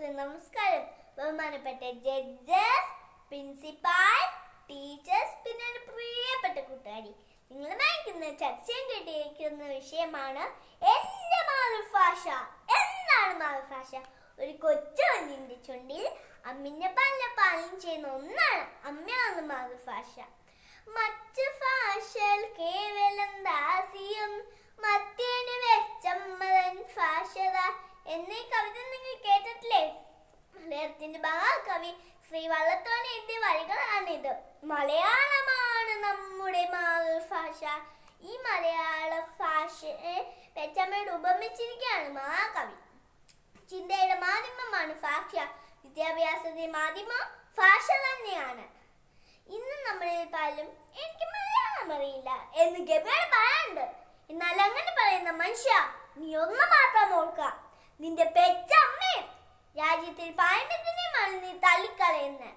നമസ്കാരം. ബഹുമാനപ്പെട്ട judges principal teachers പിന്നെ എന്റെ പ്രിയപ്പെട്ട കൂട്ടുകാരി. നിങ്ങൾ വായിക്കുന്ന ചർച്ചയും കേട്ടിരിക്കുന്ന വിഷയമാണ് എന്റെ മാതൃഭാഷ. എന്താണ് മാതൃഭാഷ? ഒരു കൊച്ചു കുഞ്ഞിന്റെ ചുണ്ടിൽ അമ്മിന്റെ പല പാലും ചെയ്യുന്ന ഒന്നാണ് അമ്മയാണ് മാതൃഭാഷ. മറ്റ് ഭാഷകൾ കേവലം ദാസിയും മറ്റേന് വെച്ചമ്മതൻ ഭാഷത എന്നീ കേട്ടിട്ടില്ലേ മലയാളത്തിന്റെ മഹാകവി ശ്രീ വള്ളത്തോൻ എഴുതിയ വരികളാണിത്. മലയാളമാണ് നമ്മുടെ മാതൃഭാഷ. ഈ മലയാള ഭാഷയെ പെച്ചമ്മയോട് ഉപമിച്ചിരിക്കുകയാണ് മഹാകവി. ചിന്തയുടെ മാധ്യമമാണ് ഭാഷ. വിദ്യാഭ്യാസത്തിന്റെ മാധ്യമം ഭാഷ തന്നെയാണ്. ഇന്ന് നമ്മളിൽ പലരും എനിക്ക് മലയാളം അറിയില്ല എന്ന് ഗബിയോട് പറയാനുണ്ട്. എന്നാൽ അങ്ങനെ പറയുന്ന മനുഷ്യ നീ ഒന്ന് മാത്രം ഓർക്കുക. നിന്റെ പെച്ചമ്മയും രാജ്യത്തിൽ പാരമ്പര്യത്തിനെ മറന്ന് തള്ളിക്കളയുന്നത്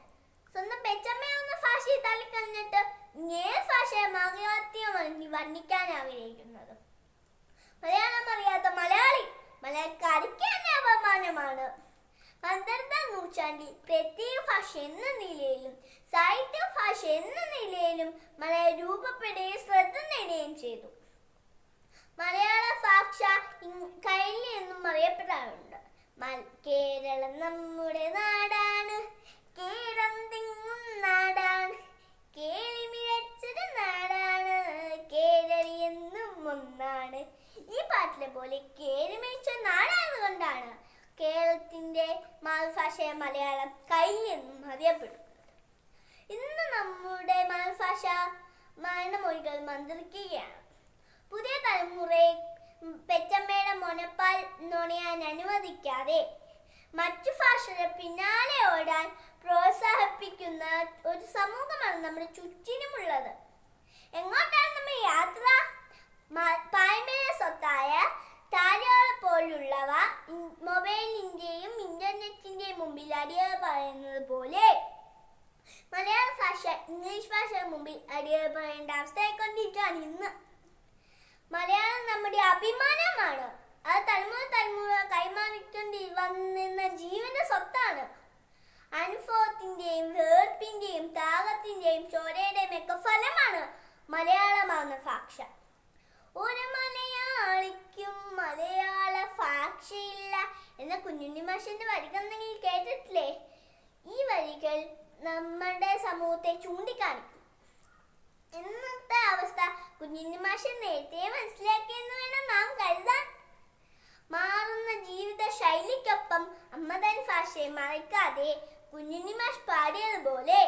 സ്വന്തം പെച്ചമ്മയെന്ന ഭാഷയെ തള്ളിക്കളഞ്ഞിട്ട് ഇങ്ങേ ഭാഷയെ മകയാത്യമാണ് നീ വർണിക്കാൻ ആഗ്രഹിക്കുന്നത്. മലയാളം അറിയാത്ത മലയാളി മലയാളിക്കാരിക്ക് തന്നെ അപമാനമാണ്. പന്ത്രണ്ടാം നൂറ്റാണ്ടിൽ പ്രത്യേക ഭാഷ എന്ന നിലയിലും സാഹിത്യ ഭാഷ എന്ന നിലയിലും മലയാളം രൂപപ്പെടുകയും ശ്രദ്ധ നേടുകയും ചെയ്തു. മലയാള ഭാഷ കൈലി എന്നും അറിയപ്പെടാറുണ്ട്. കേരളം നമ്മുടെ നാടാണ്. കേരം തിങ്ങും നാടാണ്. കേളി മികച്ചൊരു നാടാണ്. കേരളി എന്നും ഒന്നാണ്. ഈ പാട്ടിലെ പോലെ കേളി മികച്ച നാടായതുകൊണ്ടാണ് കേരളത്തിന്റെ മാതൃഭാഷയായ മലയാളം കൈ എന്നും അറിയപ്പെടുന്നത്. ഇന്ന് നമ്മുടെ മാതൃഭാഷ മരണമൊഴികൾ മന്ത്രിക്കുകയാണ്. പുതിയ തലമുറയെ പെച്ചമ്മയുടെ മുനപ്പാൽ നുണയാൻ അനുവദിക്കാതെ മറ്റു ഭാഷകൾ പിന്നാലെ ഓടാൻ പ്രോത്സാഹിപ്പിക്കുന്ന ഒരു സമൂഹമാണ് നമ്മുടെ ചുറ്റിനുമുള്ളത്. എങ്ങോട്ടാണ് നമ്മൾ യാത്ര? പാരമ്പര്യ സ്വത്തായ താരകൾ പോലുള്ളവ മൊബൈലിന്റെയും ഇന്റർനെറ്റിന്റെയും മുമ്പിൽ അടിയാൾ പറയുന്നത് പോലെ മലയാള ഭാഷ ഇംഗ്ലീഷ് ഭാഷയുടെ മുമ്പിൽ അടിയാൾ പറയേണ്ട അവസ്ഥയായിക്കൊണ്ടിരിക്കുകയാണ് ഇന്ന്. മലയാളം നമ്മുടെ അഭിമാനമാണ്. അത് തലമുറ തലമുറ കൈമാറിക്കൊണ്ട് വന്നിരുന്ന ജീവന്റെ സ്വത്താണ്. അനുഭവത്തിന്റെയും വേർപ്പിന്റെയും ത്യാഗത്തിന്റെയും ചോരയുടെയും ഒക്കെ ഫലമാണ് മലയാളമാകുന്ന ഭാഷ ഒരു മലയാളിക്കും മലയാള ഭാഷയില്ല എന്ന കുഞ്ഞുണ്ണി മാഷിന്റെ വരികൾ നിങ്ങൾ കേട്ടിട്ടില്ലേ? ഈ വരികൾ നമ്മുടെ സമൂഹത്തെ ചൂണ്ടിക്കാണിക്കും. ഇന്നത്തെ അവസ്ഥ കുഞ്ഞുണ്ണി മാഷൻ നേരത്തെ മനസ്സിലാക്കിയെന്ന് വേണം നാം കരുതാൻ. ഭാഷയെ മറക്കാതെ കുഞ്ഞുണ്ണി മാഷ് പാടിയതുപോലെ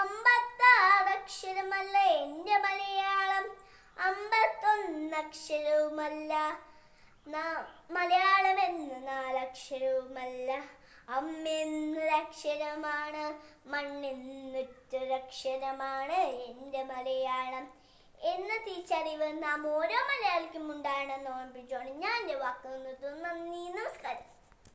അമ്പത്താറക്ഷരമല്ല എന്റെ മലയാളം. അമ്പത്തൊന്നക്ഷരവുമല്ല മലയാളം എന്ന നാലക്ഷരവുമല്ല. അമ്മെന്നൊരക്ഷരമാണ് മണ്ണെന്നൊറ്റൊരക്ഷരമാണ് എന്റെ മലയാളം. എന്ന തിരിച്ചറിവ് നാം ഓരോ മലയാളിക്കും ഉണ്ടാകണമെന്ന് ഓർമ്മിപ്പിച്ചോണ്ട് ഞാൻ എന്റെ വാക്കുകൾ നന്ദി നമസ്കാരം.